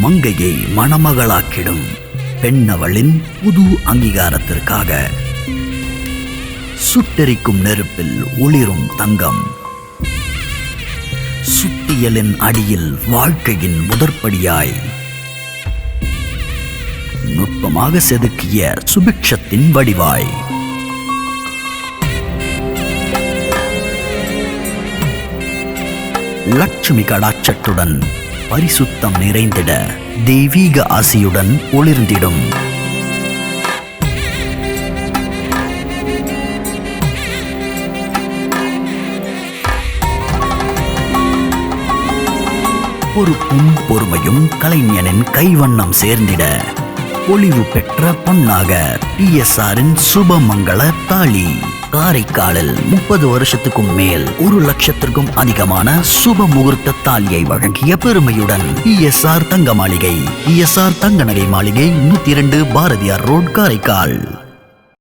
மங்கையை மணமகளாக்கிடும் பெண்ணவளின் புது அங்கீகாரத்திற்காக சுட்டெரிக்கும் நெருப்பில் ஒளிரும் தங்கம். சுத்தியலின் அடியில் வாழ்க்கையின் முதற்படியாய் நுட்பமாக செதுக்கிய சுபிக்ஷத்தின் வடிவாய். லட்சுமி கடாட்சத்துடன் பரிசுத்தம் நிறைந்திட தெய்வீக ஆசியுடன் ஒளிர்ந்திடும். பொறுப்பும் பொறுமையும் கலைஞனின் கைவண்ணம் சேர்ந்திட பொலிவு பெற்ற பொன்னாக. பிஎஸ்ஆரின் சுபமங்கள தாலி காரைக்காலில் முப்பது வருஷத்துக்கும் மேல் ஒரு லட்சத்திற்கும் அதிகமான சுப முகூர்த்த தாலியை வழங்கிய பெருமையுடன் பிஎஸ்ஆர் தங்க மாளிகை. பிஎஸ்ஆர் தங்க நகை மாளிகை நூத்தி இரண்டு பாரதியார் ரோட் காரைக்கால்.